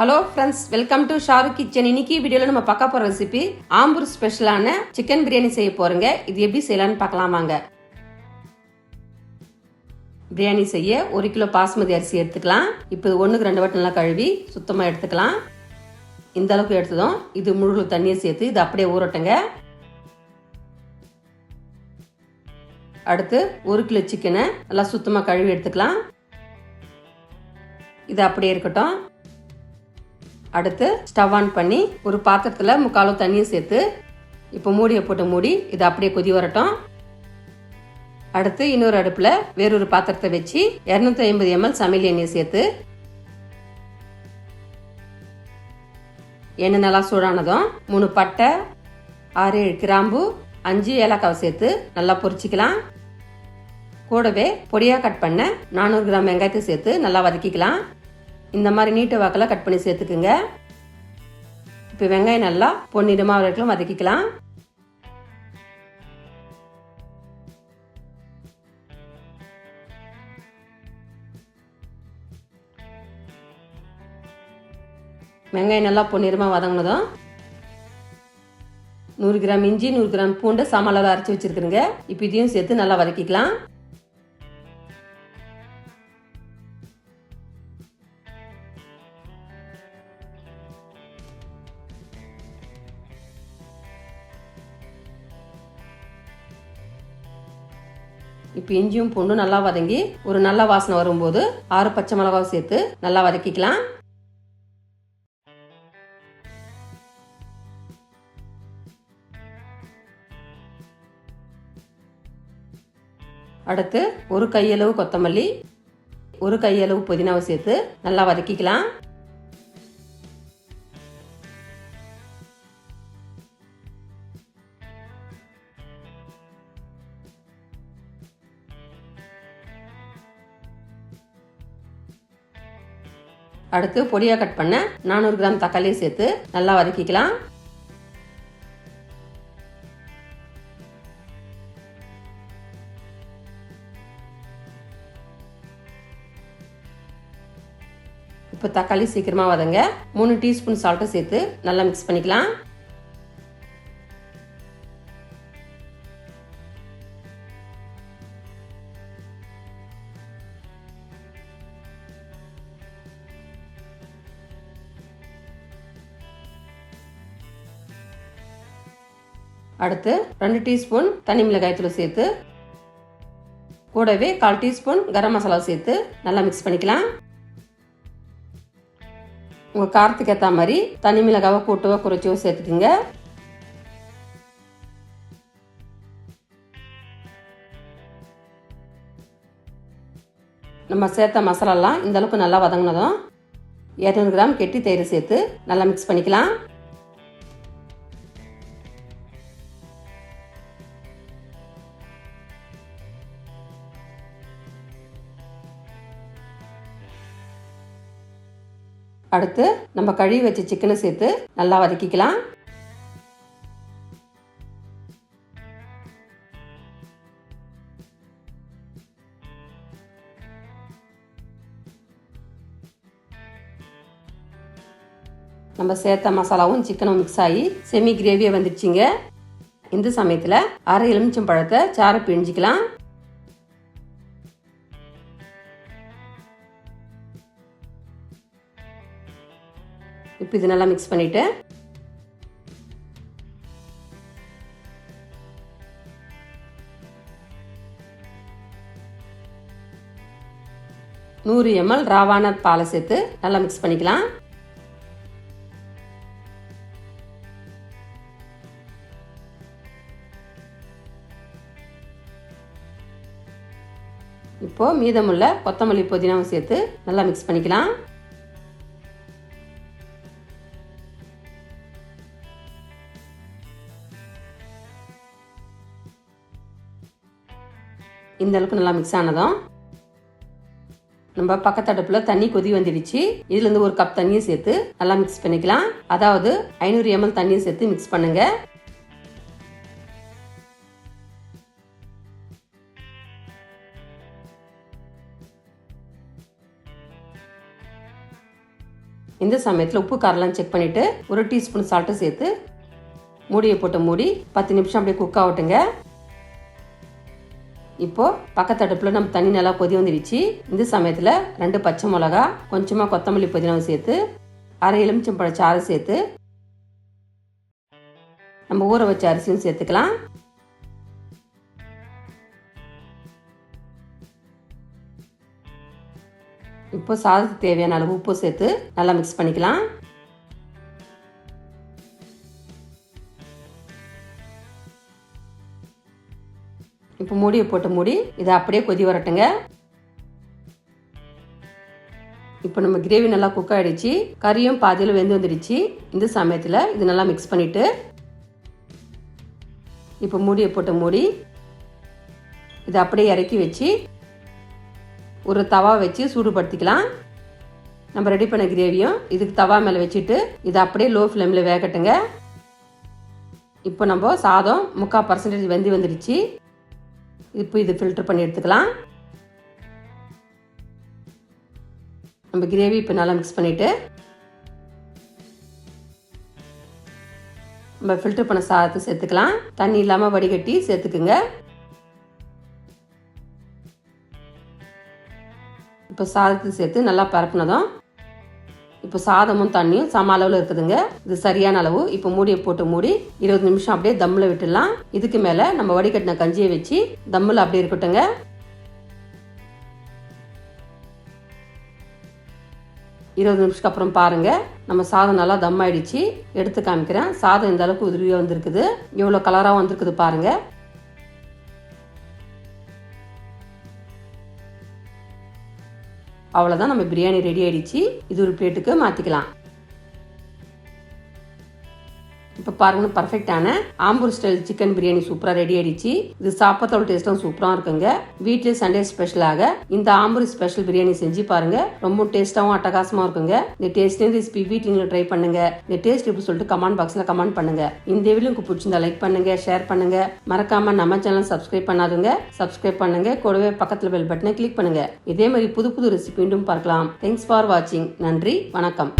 Hello friends welcome to Sharu kitchen இன்னைக்கு வீடியோவில் நம்ம பார்க்க போகிற ரெசிபி ஆம்பூர் ஸ்பெஷலான சிக்கன் பிரியாணி செய்ய போகிறோங்க இது எப்படி செய்யலாம்னு பார்க்கலாம் வாங்க. பிரியாணி செய்ய ஒரு கிலோ பாஸ்மதி அரிசி எடுத்துக்கலாம். இப்போ ஒன்றுக்கு ரெண்டு வாட்டி நல்லா கழுவி சுத்தமாக எடுத்துக்கலாம். இந்த அளவுக்கு எடுத்ததும் இது முழு தண்ணியை சேர்த்து இது அப்படியே ஊறட்டுங்க. அடுத்து ஒரு கிலோ சிக்கனை நல்லா சுத்தமாக கழுவி எடுத்துக்கலாம். இது அப்படியே இருக்கட்டும். அடுத்து ஸ்டவ் ஆன் பண்ணி ஒரு பாத்திரத்தில் முக்காலோ தண்ணியை சேர்த்து இப்போ மூடியை போட்டு மூடி இது அப்படியே கொதி வரட்டும். அடுத்து இன்னொரு அடுப்பில் வேறொரு பாத்திரத்தை வச்சு இரநூத்தி ஐம்பது எம்எல் சமையல் எண்ணெயை சேர்த்து எண்ணெய் நல்லா சூடானதும் மூணு பட்டை ஆறு ஏழு கிராம்பு அஞ்சு ஏலக்காவை சேர்த்து நல்லா பொரிச்சிக்கலாம். கூடவே பொடியாக கட் பண்ண நானூறு கிராம் வெங்காயத்தை சேர்த்து நல்லா வதக்கிக்கலாம். இந்த மாதிரி நீட்டு வாக்கெல்லாம் கட் பண்ணி சேர்த்துக்குங்க. இப்போ வெங்காயம் நல்லா பொன்னிடமாக வரைக்கும் வதக்கிக்கலாம். வெங்காயம் நல்லா பொன்னிறமாக வதங்கினதும் நூறு கிராம் இஞ்சி நூறு கிராம் பூண்டு சாமானில் அரைச்சி வச்சிருக்கிறேங்க. இப்போ இதையும் சேர்த்து நல்லா வதக்கிக்கலாம். இப்போ இஞ்சியும் பூண்டும் நல்லா வதங்கி ஒரு நல்ல வாசனை வரும்போது ஆறு பச்சை மிளகாவை சேர்த்து நல்லா வதக்கிக்கலாம். அடுத்து ஒரு கையளவு கொத்தமல்லி ஒரு கையளவு புதினாவை சேர்த்து நல்லா வதக்கிக்கலாம். அடுத்து பொடியாக கட் பண்ண நானூறு கிராம் தக்காளியை சேர்த்து நல்லா வதக்கிக்கலாம். இப்போ தக்காளி சீக்கிரமாக வதங்க மூணு டீஸ்பூன் சால்ட்டும் சேர்த்து நல்லா மிக்ஸ் பண்ணிக்கலாம். அடுத்து ரெண்டு டீஸ்பூன் தனி மிளகாய்த்தூள் சேர்த்து கூடவே கால் டீஸ்பூன் கரம் மசாலா சேர்த்து நல்லா மிக்ஸ் பண்ணிக்கலாம். உங்கள் காரத்துக்கு ஏற்ற மாதிரி தனி மிளகாவை கூட்டவோ குறைச்சோ சேர்த்துக்குங்க. நம்ம சேர்த்த மசாலாலாம் இந்த அளவுக்கு நல்லா வதங்கினதும் இரநூறு கிராம் கெட்டி தயிர் சேர்த்து நல்லா மிக்ஸ் பண்ணிக்கலாம். அடுத்து நம்ம கழுவி வச்ச சிக்கனை சேர்த்து நல்லா வதக்கிக்கலாம். நம்ம சேர்த்த மசாலாவும் சிக்கனும் மிக்ஸ் ஆகி செமி கிரேவியாக வந்துடுச்சிங்க. இந்த சமயத்தில் அரை எலுமிச்சம் பழத்தை சாரை பிழிஞ்சிக்கலாம். உப்பு இது நல்லா மிக்ஸ் பண்ணிவிட்டு நூறு எம்எல் ராவான பாலை சேர்த்து நல்லா மிக்ஸ் பண்ணிக்கலாம். இப்போ மீதமுள்ள கொத்தமல்லி புதினாவும் சேர்த்து நல்லா மிக்ஸ் பண்ணிக்கலாம். இந்த அளவுக்கு நல்லா மிக்ஸ் ஆனதும் நம்ம பக்கத்து அடுப்பில் தண்ணி கொதி வந்துடுச்சு. இதுலேருந்து ஒரு கப் தண்ணியும் சேர்த்து நல்லா மிக்ஸ் பண்ணிக்கலாம். அதாவது ஐநூறு எம்எல் தண்ணியும் சேர்த்து மிக்ஸ் பண்ணுங்க. இந்த சமயத்தில் உப்பு காரெல்லாம் செக் பண்ணிவிட்டு ஒரு டீஸ்பூன் சால்ட்டு சேர்த்து மூடியை போட்டு மூடி பத்து நிமிஷம் அப்படியே குக் ஆகட்டுங்க. இப்போ பக்கத்து நம்ம தண்ணி நல்லா கொதி வந்துடுச்சு இந்த சமயத்தில் ரெண்டு பச்சை மிளகா கொஞ்சமாக கொத்தமல்லி புதினாவை சேர்த்து அரை எலுமிச்சம் எலுமிச்சம்பழ சாறு சேர்த்து நம்ம ஊற வச்ச அரிசியும் சேர்த்துக்கலாம். இப்போ சாதத்துக்கு தேவையான அளவு உப்பு சேர்த்து நல்லா மிக்ஸ் பண்ணிக்கலாம். இப்போ மூடியை போட்டு மூடி இதை அப்படியே கொதி வரட்டுங்க. இப்போ நம்ம கிரேவி நல்லா குக் ஆகிடுச்சு கறியும் பாதியில் வெந்து வந்துடுச்சு. இந்த சமயத்தில் இது நல்லா மிக்ஸ் பண்ணிவிட்டு இப்போ மூடியை போட்டு மூடி இதை அப்படியே இறக்கி வச்சு ஒரு தவா வச்சு சூடுபடுத்திக்கலாம். நம்ம ரெடி பண்ண கிரேவியும் இதுக்கு தவா மேலே வச்சுட்டு இதை அப்படியே லோ ஃப்ளேமில் வேகட்டுங்க. இப்போ நம்ம சாதம் முக்கால் பர்சன்டேஜ் வெந்து வந்துடுச்சு. இப்போ இது ஃபில்டர் பண்ணி எடுத்துக்கலாம். நம்ம கிரேவி இப்போ நல்லா மிக்ஸ் பண்ணிவிட்டு நம்ம ஃபில்டர் பண்ண சாதத்தை சேர்த்துக்கலாம். தண்ணி இல்லாமல் வடிகட்டி சேர்த்துக்குங்க. இப்போ சாதத்தை சேர்த்து நல்லா பரப்புனதும் இப்போ சாதமும் தண்ணியும் சம அளவில் இருக்குதுங்க. இது சரியான அளவு. இப்போ மூடியை போட்டு மூடி இருபது நிமிஷம் அப்படியே தம்மில் விட்டுடலாம். இதுக்கு மேலே நம்ம வடிகட்டின கஞ்சியை வச்சு தம்மில் அப்படியே இருக்கட்டுங்க இருபது நிமிஷத்துக்கு அப்புறம் பாருங்க. நம்ம சாதம் நல்லா தம் ஆயிடுச்சு. எடுத்து காமிக்கிறேன். சாதம் இந்த அளவுக்கு உதிரியாக வந்திருக்குது. எவ்வளோ கலராக வந்திருக்குது பாருங்க. அவ்வளோதான் நம்ம பிரியாணி ரெடி ஆயிடுச்சு. இது ஒரு பிளேட்டுக்கு மாற்றிக்கலாம் இப்போ பாருங்க பர்ஃபெக்டான ஆம்பூர் ஸ்டைல் சிக்கன் பிரியாணி சூப்பராக ரெடி ஆயிடுச்சு. இது சாப்பிட்றதோட டேஸ்ட்டும் சூப்பராக இருக்குங்க. வீட்டிலே சண்டே ஸ்பெஷலாக இந்த ஆம்பூர் ஸ்பெஷல் பிரியாணி செஞ்சு பாருங்க. ரொம்ப டேஸ்ட்டாகவும் அட்டகாசமாக இருக்குங்க. இந்த டேஸ்ட் ரெசிபி வீட்டில் ட்ரை பண்ணுங்க. இந்த டேஸ்ட் எப்படி சொல்லிட்டு கமெண்ட் பாக்ஸில் கமெண்ட் பண்ணுங்க. இந்த வீடியோ உங்களுக்கு பிடிச்சிருந்தா லைக் பண்ணுங்க ஷேர் பண்ணுங்க. மறக்காம நம்ம சேனல் சப்ஸ்கிரைப் பண்ணாதுங்க. சப்ஸ்கிரைப் பண்ணுங்க. கூடவே பக்கத்தில் பெல் பட்டனை கிளிக் பண்ணுங்க. இதே மாதிரி புது புது ரெசிபி மீண்டும் பார்க்கலாம். தேங்க்ஸ் ஃபார் வாட்சிங் நன்றி வணக்கம்.